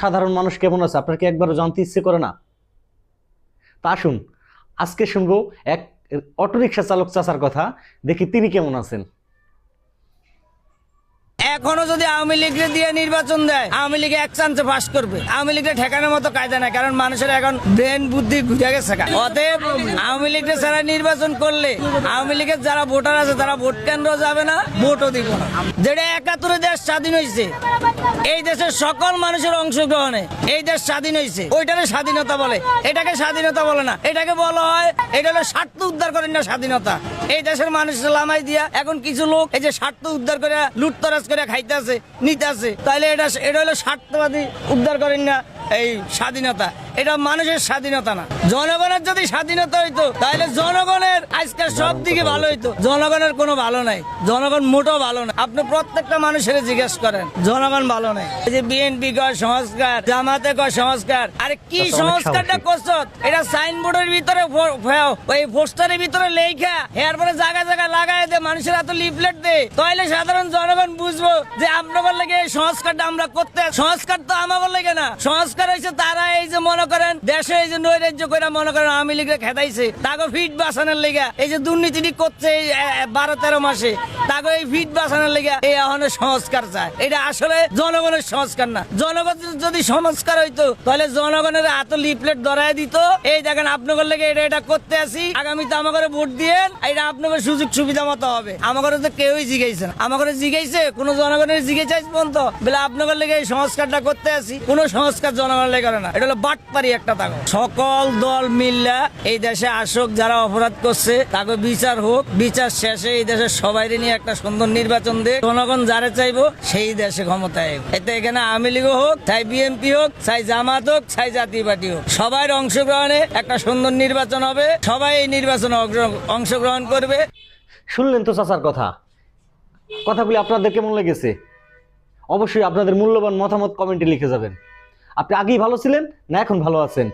সাধারণ মানুষ কেমন আছে? আপনার কি একবারও জানতে ইচ্ছে করে না? তা আসুন, আজকে শুনব এক অটোরিকশা চালক চাচার কথা, দেখি তিনি কেমন আছেন। এখনও যদি আওয়ামী লীগকে দিয়ে নির্বাচন দেয়, আওয়ামী লীগ এক চান্সে পাস করবে। আওয়ামী লীগকে ঠেকানোর মতো কায়দা নাই, কারণ মানুষের এখন ব্রেন বুদ্ধি ঘুরে গেছে অতএব আওয়ামী লীগকে ছাড়া নির্বাচন করলে, আওয়ামী লীগের যারা ভোটার আছে, তারা ভোট কেন্দ্র যাবে না, ভোটও দিব না। যেটা একাত্তরে দেশ স্বাধীন হয়েছে এই দেশের সকল মানুষের অংশগ্রহণে এই দেশ স্বাধীন হয়েছে ওইটারে স্বাধীনতা বলে। এটাকে স্বাধীনতা বলে না। এটাকে বলা হয়, এটা হলো স্বার্থ উদ্ধার করেন না স্বাধীনতা। এই দেশের মানুষ লামাই দিয়া এখন কিছু লোক এই যে স্বার্থ উদ্ধার করে লুটতরাজ করে খাইতেছে নিতেছে। তাহলে এটা এটা হলো স্বার্থবাদী উদ্ধার করেন না এই স্বাধীনতা। এটা মানুষের স্বাধীনতা না। জনগণের যদি স্বাধীনতা হইতো তাহলে জনগণের আজকাল সব দিকে ভালো হইতো। জনগণের কোনো ভালো নাই। জনগণ মোটেও ভালো না। আপনি প্রত্যেকটা মানুষের জিজ্ঞেস করেন জনগণ ভালো নাই? এই যে বিএনপি কয় সংস্কার জামাতে কয় সংস্কার আরে কি সংস্কারটা করছ? এটা সাইনবোর্ডের ভিতরে ওই পোস্টারের ভিতরে লেখা এরপরে জায়গা জায়গা লাগাই দে মানুষের এত লিফলেট দে। তাইলে সাধারণ জনগণ বুঝব যে আপনাদের লেগে এই সংস্কারটা আমরা করতে সংস্কার তো আমাদের লেগে না? সংস্কার হয়েছে তারা এই যে মনে করেন, দেশে এই যে নৈরাজ্য করে মনে করেন আওয়ামী লীগের খেদাইছে তাকে ফিট বাঁচানোর লেগে এই যে দুর্নীতি করছে এই বারো তেরো মাসে তাকে এই ফিট বাঁচানোর লেগে এই এখন সংস্কার চায়। এটা আসলে জনগণের সংস্কার না। জনগণ যদি সংস্কার হইতো, তাহলে জনগণের এত লিফলেট ধরায় দিত। এই দেখেন আপনাদের লেগে এটা এটা করতে আসি। আগামীতে আমাকে ভোট দিয়েন, এটা আপনাদের সুযোগ সুবিধা মতো হবে। আমাকে তো কেউই জিগাইছে না। আমাকে জিগাইছে, কোন জনগণের জিজ্ঞেস আইস পর্যন্ত। বলে আপনাদের লেগে এই সংস্কারটা করতে আসি। কোন সংস্কার জনগণের লেগে না। এটা হলো বাটপারি একটা তাগো। সকল দল মিল্লা এই দেশে আসুক যারা অপরাধ করছে তাকে বিচার হোক। বিচার শেষে এই দেশের সবাই নিয়ে একটা সুন্দর নির্বাচন দে। জনগণ যারা চাইব সেই দেশে ক্ষমতায় এতে এখানে আওয়ামী লীগ হোক চাই বিএনপি হোক চাই জামাত হোক চাই জাতীয় পার্টি হোক। সবাই অংশগ্রহণে একটা সুন্দর নির্বাচন হবে। সবাই এই নির্বাচনে অংশগ্রহণ করবে। শুনলেন তো চাচার কথা? কথাগুলি আপনাদের কেমন লেগেছে? অবশ্যই আপনাদের মূল্যবান মতামত কমেন্টে লিখে যাবেন। আপনি আগেই ভালো ছিলেন না এখন ভালো আছেন?